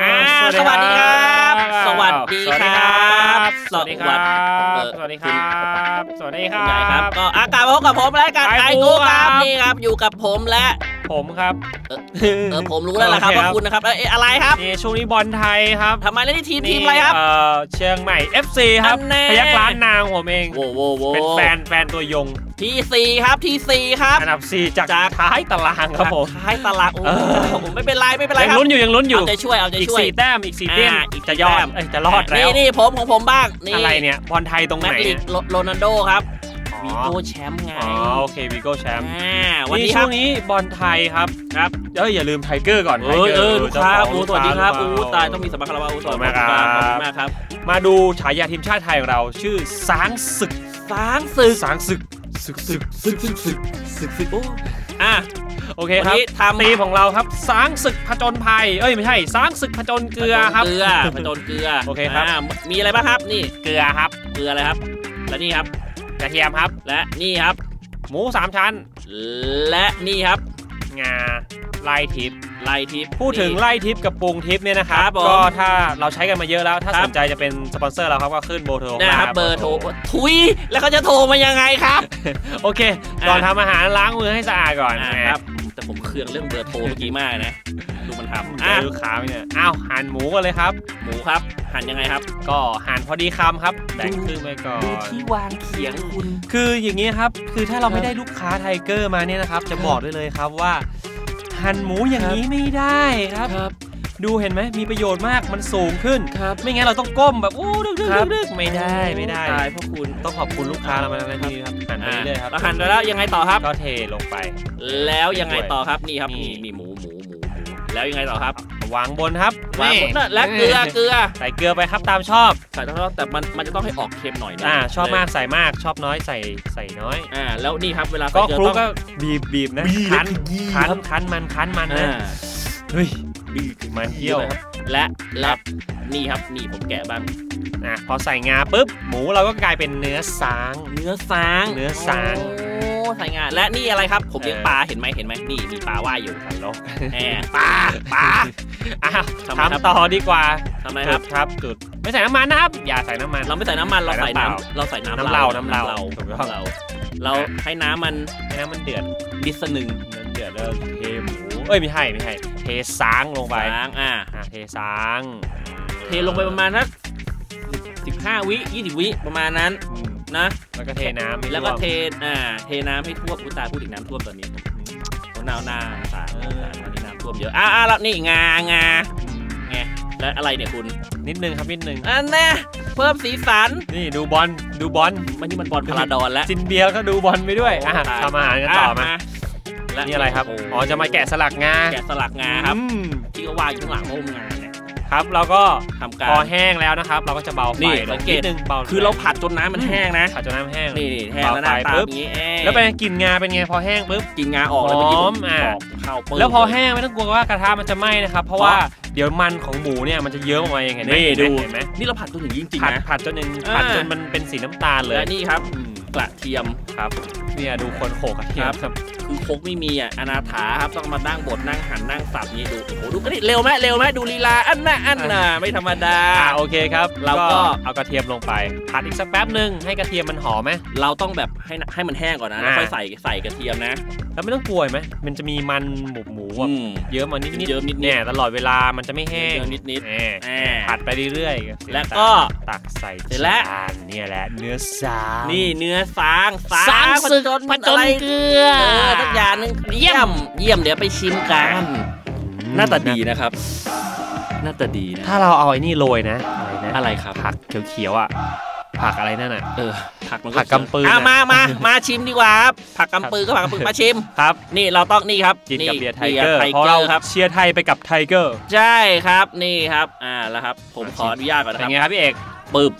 อ่าสวัสดีครับ สวัสดีครับ สวัสดีครับ สวัสดีครับ สวัสดีคคุรัณใหญ่ครับบก็อากาศมาพบกับผมและกันไอ้ไอ้กูกูครับครับนี่ครับอยู่กับผมและ ผมครับเออผมรู้แล้วล่ะครับโอเคครัว่าบคุณนะครับเอ้ยอะไรครับนี่ช่วงนี้บอลไทยครับทำไมเล่นที่ทีมทีมอะไรครับเอ่อเชียงใหม่ FC ครับอันแน่พยักล้านนางผมเองโว้โว้โว้เป็นแฟนแฟนตัวยงที่สี่ครับที่สี่ครับอันดับ4จากจากท้ายตารางครับผมท้ายตารางโอ้เออผมไม่เป็นไรไม่เป็นไรยังครับลุ้นอยู่ยังลุ้นอยู่เอาใจช่วยเอาใจอีกช่วย4แต้มอีก4แต้มอ่าอีกจะยอแต้ดมเอ้ยจะรอดแล้วนี่นี่ผมของผมบ้างนี่อะไรเนี่ยบอลไทยตรงไหนแมตลิเนี่กยโรโรนัลโดครับอ๋อ วีโก้แชมป์ไงอ๋อโอเควีโก้แชมป์อ่าวันนี่นี้คช่รัวบงนี้บอลไทยครับครับเอ้ยอย่าลืมไทเกอร์ก่อนเออ Tiger เออลูกค้าเจ้โอ้ของสวัสดีครับลูโอ้กค้ตายต้องมีสมัครคาราบาลโอ้สวัสดีขอบคุณคครัรับบขอบคุณมากครับ มาดูฉายาทีมชาติไทยของเราชื่อสางศึกสางศึกสางศึกศึกศึกศึกศึกศึกศึกศึกโอ้อะโอเควันครับนี้ทำตีมของเราครับสางศึกผจญภัย เอ้ยไม่ใช่สางศึกผจญเกลือครับ เกลือผจญเกลือ โอเคครับามีอะไรบ้างครับ นี่ เกลือครับ เกลืออะไรครับ และนี่ครับ กระเทียมครับ และนี่ครับ หมูสามชั้น และนี่ครับ งาไล่ทิพย์ไล่ทิปพูดถึงไล่ทิพย์กับปรุงทิพย์เนี่ยนะครับครับผมก็ถ้าเราใช้กันมาเยอะแล้ว ถ้าครับสนใจจะเป็นสปอนเซอร์เราครับก็ขึ้นโบอร์โทรนะครับมาเบอร์โทรทุยแล้วเขาจะโทรมายังไงครับ โอเค ก่อนทำอาหารล้างมือให้สะอาดก่อนอ่าแหมครับแต่ผมเคืองเรื่องเบอร์โทรเมื่อกี้มากนะ ดูมันทำเจอะอลูกค้าไหมเนี่ยอ้าวหั่นหมูกันเลยครับ หมูครับ หั่นยังไงครับ ก็หั่นพอดีคำครับแบ่งครึ่งไปก่อดูนที่วางเขียงคุณ คืออย่างนี้ครับ คือถ้าเราครับไม่ได้ลูกค้าไทเกอร์มาเนี่ยนะครับ จะบอกได้เลยครับว่า หั่นหมูอย่างนี้ไม่ได้ครับครับดูเห็นไหมมีประโยชน์มากมันสูงขึ้นครับไม่งั้นเราต้องก้มแบบอู้ดึกดึกครัดึบกดึกไม่ได้ไม่ได้ตายเพราะคุณต้องขอบคุณลูกค้าเรามาในที่นี้ครับหั่นไปเรื่อยๆครับแล้วหั่นไปแล้วยังไงต่อครับก็เทลงไป แล้วยังไงต่อครับนี่ครับนี่นี่นี่หมูหมูหมูหมู แล้วยังไงต่อครับ วางบนครับวางนี่บนนั่นและเกลือเกลือใส่เกลือไปครับตามชอบใส่ต้องแต่มันมันจะต้องให้ออกเค็มหน่อยนึงอ่าชอบมากใส่มากชอบน้อยใส่ใส่น้อยอ่าแล้วนี่ครับเวลาใส่ก็เกลือคลุกต้องก็บีบบีบนะบีบคั้นแล้วขยี้คั้นครับคั้นมันคั้นมันอ่านะเฮ้ยมันเที่ยวครับและและนี่ครับนี่ผมแกะบ้างอะพอใส่งาปุ๊บหมูเราก็กลายเป็นเนื้อสาง เนื้อสางเนื้อสาง โอ้ใส่งาและนี่อะไรครับ ผมเลี้ยงเออปลาเห็นไหมเห็นไหมนี่มีปลาว่ายอยู่ตลกแหมปลาปลาอ้าวทำไมครับทำต่อดีกว่าทำไมครับจุดครับจุดไม่ใส่น้ำมันนะครับอย่าใส่น้ำมันเราไม่ใส่น้ำมันเราใส่ใส่น้ำน้ำเราใส่น้ำน้ำเราน้ำเราเราถูกต้องเรา เราให้น้ำมันให้น้ำมันเดือดดิสนึงน้ำเดือดแล้วเทหมูเอ้ยไม่ใช่ไม่ใช่เทสางลงไปล้างอ่าอะเทสางเทลงไปประมาณสักสิบห้าวิยี่สิบวิประมาณนั้นอืม นะ แล้วก็เทน้ำให้แล้วก็ท่มเทอ่าเทน้ำให้ท่วมอุยตายพูดถึงน้ำท่วมตอนนี้หนาวหน้าสาดสาดตอนนี้น้ำท่วมเยอะอ่าอ่าแล้วนี่งางาอืมไงแล้วอะไรเนี่ยคุณนิดนึงครับนิดนึง อันแน่เพิ่มสีสันนี่ดูบอลดูบอลมันนี่มันบอลพาราดอนแล้วจินเบียร์แล้วก็ดูบอลไปด้วยอะโตยทำอาหารกันต่อมาและนี่อะไรครับโโหอ๋อ จะมาแกะสลักงาแกะสลักงาครับ อืม ที่ก็วางอยู่ข้างหลังโอ้มงาเนี่ย ครับเราก็ทำกาพอรแห้งแล้วนะครับ เราก็จะเบาไฟนี่ลสังงเกนิตดนึงเบาคือเราผัดจนน้ำมันแห้งนะผัดจนน้ำแห้งนี่นี่แห้งแล้วหน้าเบาไฟตาปุ๊บอย่างงี้เอ๊ะแล้วเป็นไงกลิ่นงาเป็นไงพอแห้งปุ๊บกินงาออกเลยเมื่อกี้หผอมมอะบอกเข้าปึ๊บแล้วพอแห้งไม่ต้องกลัวว่ากระทะมันจะไหม้นะครับ เพราะว่าเดี๋ยวมันของหมูเนี่ยมันจะเยิ้มออกมาเองเห็นไหมนี่เห็นไหมดูเห็นไหมนี่เราผัดจนอย่างนี้จริงผัดๆนะผัดจนนึงอ่าผัดจนมันเป็นสีน้ำตาลเลยและนี่ครับอืมกระเทียมครับเนี่ยดูคนโขกกระเทียมครับ คือโคกไม่มีอะอนาถาครับต้องมานั่งบดนั่งหั่นนั่งสับนี้ดูโอ้โหดูกระดิเร็วไหมเร็วไหมดูลีลาอันน่ะอันน่ะไม่ธรรมดา อ่าโอเคครับเราก็เอากระเทียมลงไปผัดอีกสักแป๊บหนึ่งให้กระเทียมมันหอมไหม เราต้องแบบให้น่ะให้มันแห้งก่อนนะแล้วอ่าค่อยใส่ใส่กระเทียมนะแล้วไม่ต้องกลัวเห็นไหมมันจะมีมันหมูหมูแบบอืม เยอะมานิดนิดเยอะนิดๆ เนี่ยตลอดเวลามันจะไม่แห้งเยอะนิดๆแหมแหมผัดไปเรื่อยๆแล้วก็ตักใส่เสร็จแล้ว จานเนี่ยแหละเนื้อสาม นี่เนื้อสางสางศึกผจญผจญอะไร เกลือ เออทุกอย่างหนึงเยี่ยม เยี่ยมเดี๋ยวไปชิมกันหน้าตาดีนะครับ หน้าตาดีนะ ถ้าเราเอาไอ้นี่โรยนะ อะไรนะอะไรครับ ผักเขียวๆอะ ผักอะไรนั่นอะ เออ ผักมันผักกำปืนอะอะมามามาชิมดีกว่าครับ ผักกำปืนก็ผักกำปืนมาชิม ครับ นี่เราต้องนี่ครับกินกับเบียร์ไทบีเกอร์ไทเพราะเกอเราร์ครับเชียร์ไทยไปกับไทเกอร์ ใช่ครับ นี่ครับ อ่า แล้วครับ ผมขออนุญาตก่อนเป็นะนครับไงครับพี่เอกปึ๊บ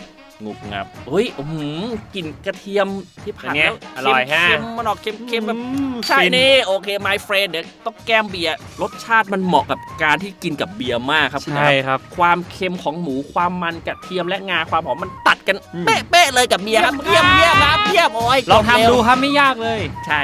งุบงับเฮ้ยอื้อหือกลิ่นกระเทียมที่ผัดเป็นไงแล้วอร่อยฮะเค็มๆมันออกเค็มๆแบบอืมใช่ฟินนี่โอเค my friend เดี๋ยวต้องแก้มเบียร์รสชาติมันเหมาะกับการที่กินกับเบียร์มากครับคุณใช่ครับครับ ความเค็มของหมูความมันกระเทียมและงาความหอมมันตัดกันอืมเป๊ะๆเลยกับเบียร์ครับเยี่เยี่ยยมมเยี่ยมครับเยี่ยมโอ้ยลองทำเร็วดูครับไม่ยากเลย ใช่